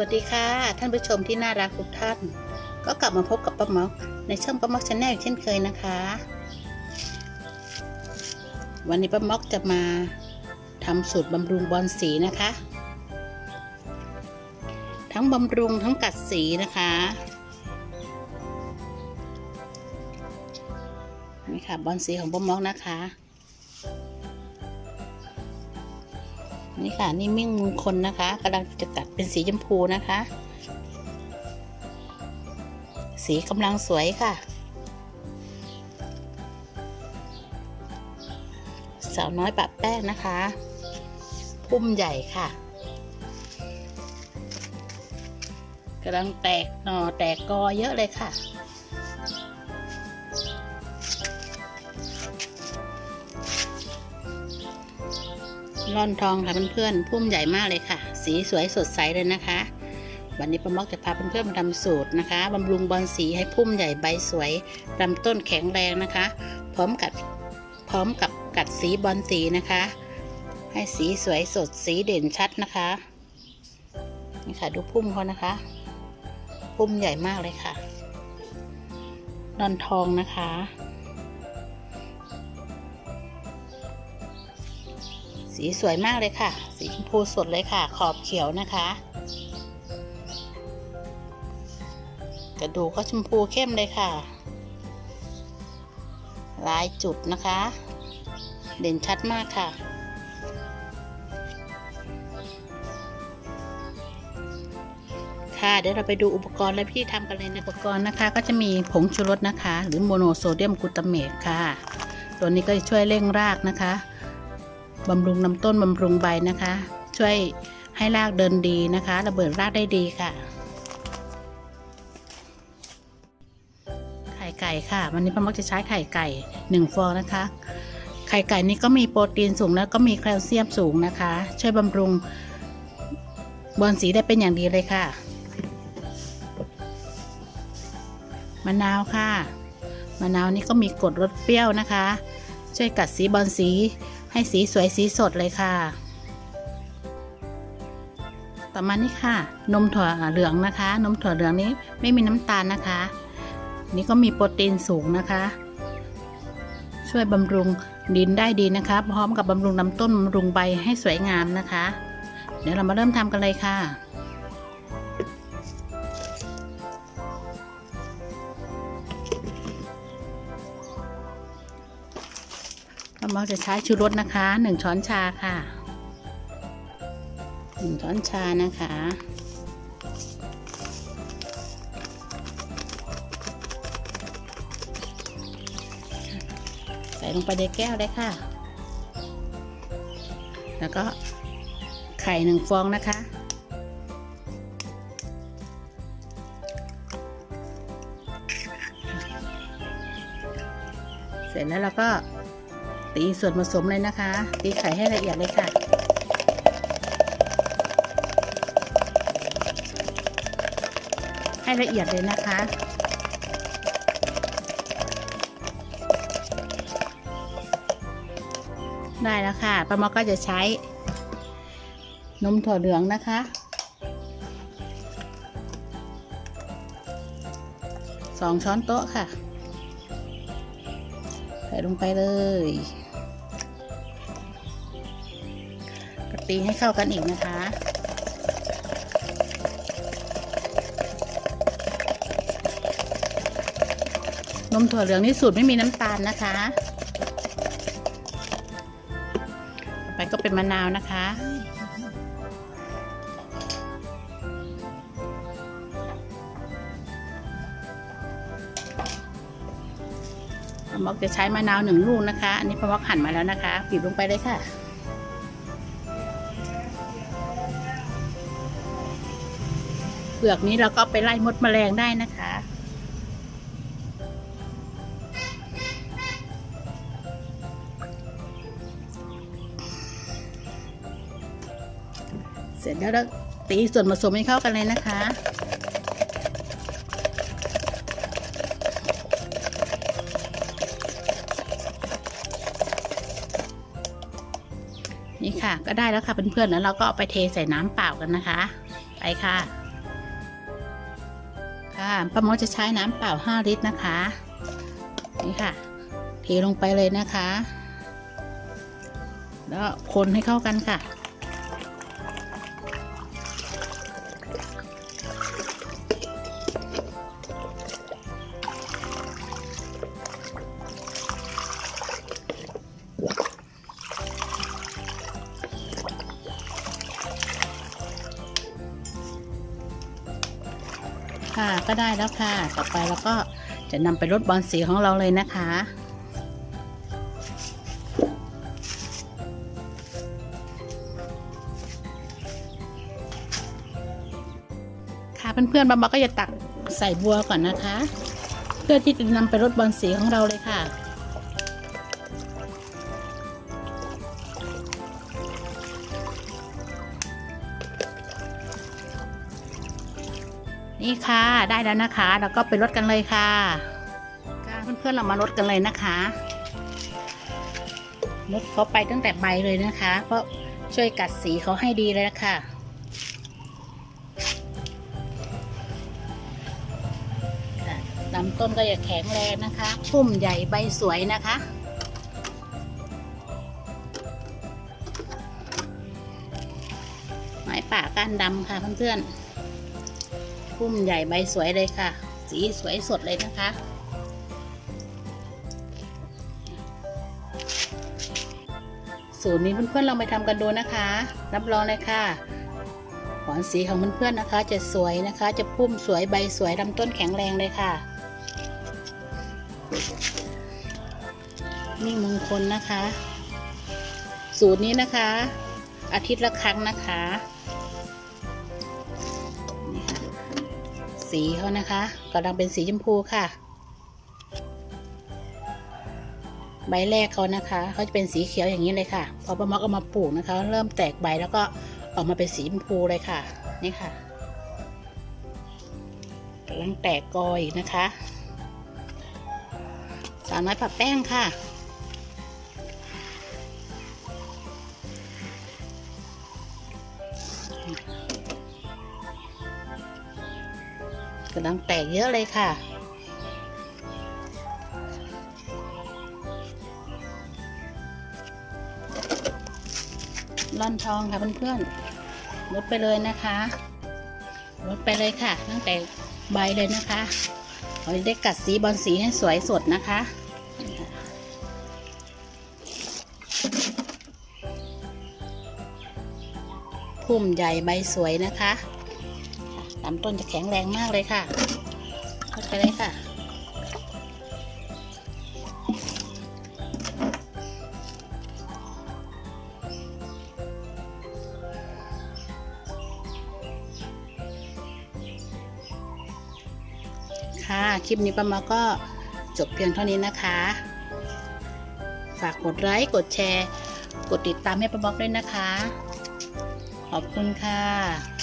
วัสดีค่ะ ท่านผู้ชมที่น่ารักทุกท่าน ก็กลับมาพบกับป้าม็อกในช่องป้าม็อกชาแนลเช่นเคยนะคะ วันนี้ป้าม็อกจะมาทำสูตรบำรุงบอลสีนะคะ ทั้งบำรุงทั้งกัดสีนะคะนี่ค่ะบอลสีของป้าม็อกนะคะ นี่ค่ะ นี่มิ่งมงคลนะคะกำลังจะตัดเป็นสีชมพูนะคะ สีกำลังสวยค่ะ สาวน้อยปะแป้งนะคะ พุ่มใหญ่ค่ะกำลังแตกหน่อแตกกอเยอะเลยค่ะ ร่อนทองค่ะเพื่อนๆพุ่มใหญ่มากเลยค่ะ สีสวยสดใสเลยนะคะ วันนี้ป้าม็อกจะพาเพื่อนๆมาทำสูตรนะคะบำรุงบอลสีให้พุ่มใหญ่ใบสวยลำต้นแข็งแรงนะคะ พร้อมกับพร้อมกับกัดสีบอลสีนะคะ ให้สีสวยสดสีเด่นชัดนะคะนี่ค่ะดูพุ่มเขานะคะ พุ่มใหญ่มากเลยค่ะร่อนทองนะคะ สีสวยมากเลยค่ะ สีชมพูสดเลยค่ะ ขอบเขียวนะคะ กระดูกก็ชมพูเข้มเลยค่ะ ลายจุดนะคะ เด่นชัดมากค่ะค่ะเดี๋ยวเราไปดูอุปกรณ์และพี่ทำกันเลยนอุปกรณ์นะคะ ก็จะมีผงชูรสนะคะ หรือโมโนโซเดียมกลูตาเมตค่ะ ตัวนี้ก็จะช่วยเร่งรากนะคะ บำรุงลำต้นบำรุงใบนะคะ ช่วยให้รากเดินดีนะคะ ระเบิดรากได้ดีค่ะ ไข่ไก่ค่ะ วันนี้ป้ามักจะใช้ไข่ไก่หนึ่งฟองนะคะ ไข่ไก่นี้ก็มีโปรตีนสูงแล้วก็มีแคลเซียมสูงนะคะ ช่วยบำรุงบอลสีได้เป็นอย่างดีเลยค่ะมะนาวค่ะมะนาวนี่ก็มีกรดรสเปรี้ยวนะคะ ช่วยกัดสีบอลสี ให้สีสวยสีสดเลยค่ะ ต่อมานี่ค่ะ นมถั่วเหลืองนะคะ นมถั่วเหลืองนี้ไม่มีน้ำตาลนะคะ นี่ก็มีโปรตีนสูงนะคะ ช่วยบำรุงดินได้ดีนะคะ พร้อมกับบำรุงลำต้นบำรุงใบให้สวยงามนะคะ เดี๋ยวเรามาเริ่มทำกันเลยค่ะ เรามักจะใช้ชูรสนะคะหนึ่งช้อนชาค่ะหนึ่งช้อนชานะคะใส่ลงไปในแก้วเลยค่ะ แล้วก็ไข่หนึ่งฟองนะคะ เสร็จแล้วเราก็ ตีส่วนผสมเลยนะคะ ตีไข่ให้ละเอียดเลยค่ะ ให้ละเอียดเลยนะคะ ได้แล้วค่ะป้ามอก็จะใช้ นมถั่วเหลืองนะคะสองช้อนโต๊ะค่ะ ส่ลงไปเลยก็ตีให้เข้ากันอีกนะคะ นมถั่วเหลืองนี่สูตรไม่มีน้ำตาลนะคะ ไปก็เป็นมะนาวนะคะ มอกจะใช้มะนาวหนึ่งลูกนะคะ อันนี้ปลาหมอกหั่นมาแล้วนะคะบีบลงไปเลยค่ะ เปลือกนี้เราก็ไปไล่มดแมลงได้นะคะเสร็จแล้วตีส่วนผสมให้เข้ากันเลยนะคะ นี่ค่ะ ก็ได้แล้วค่ะเพื่อนๆแล้วเราก็เอาไปเทใส่น้ำเปล่ากันนะคะ ไปค่ะ ค่ะป้ามดจะใช้น้ำเปล่า 5 ลิตรนะคะ นี่ค่ะ เทลงไปเลยนะคะ แล้วคนให้เข้ากันค่ะ ก็ได้แล้วค่ะ ต่อไปเราก็จะนำไปลดบอลสีของเราเลยนะคะค่ะเพื่อนๆบาบาก็จะตักใส่บัวก่อนนะคะ เพื่อที่จะนำไปลดบอลสีของเราเลยค่ะ นี่ค่ะได้แล้วนะคะ แล้วก็ไปลดกันเลยค่ะเพื่อนๆเรามาลดกันเลยนะคะลดเขาไปตั้งแต่ใบเลยนะคะ เพราะช่วยกัดสีเขาให้ดีเลยนะคะ่ะลำต้นก็จะแข็งแรงนะคะพุ่มใหญ่ใบสวยนะคะ ไม้ป่าก้านดำค่ะเพื่อนๆ พุ่มใหญ่ใบสวยเลยค่ะ สีสวยสดเลยนะคะ สูตรนี้เพื่อนๆลองไปทำกันดูนะคะ รับรองเลยค่ะหวานสีของเพื่อนๆนะคะ จะสวยนะคะ จะพุ่มสวยใบสวยลำต้นแข็งแรงเลยค่ะนี่มงคลนะคะ สูตรนี้นะคะ อาทิตย์ละครั้งนะคะ สีเขานะคะกำลังเป็นสีชมพูค่ะ ใบแรกเขานะคะเขาจะเป็นสีเขียวอย่างนี้เลยค่ะ พอป้ามอกเอามาปลูกนะคะ เริ่มแตกใบแล้วก็ออกมาเป็นสีชมพูเลยค่ะ นี่ค่ะกำลังแตกกออีกนะคะสาวน้อยปับแป้งค่ะ กำลังแตกเยอะเลยค่ะ ร่อนทองค่ะเพื่อนๆลดไปเลยนะคะลดไปเลยค่ะ ตั้งแต่ใบเลยนะคะเราได้กัดสีบอลสีให้สวยสดนะคะพุ่มใหญ่ใบสวยนะคะ ลำต้นจะแข็งแรงมากเลยค่ะลดไปเลยค่ะ ค่ะ คลิปนี้ป้ามาก็จบเพียงเท่านี้นะคะ ฝากกดไลค์กดแชร์ กดติดตามให้ป้าบอกด้วยนะคะ ขอบคุณค่ะ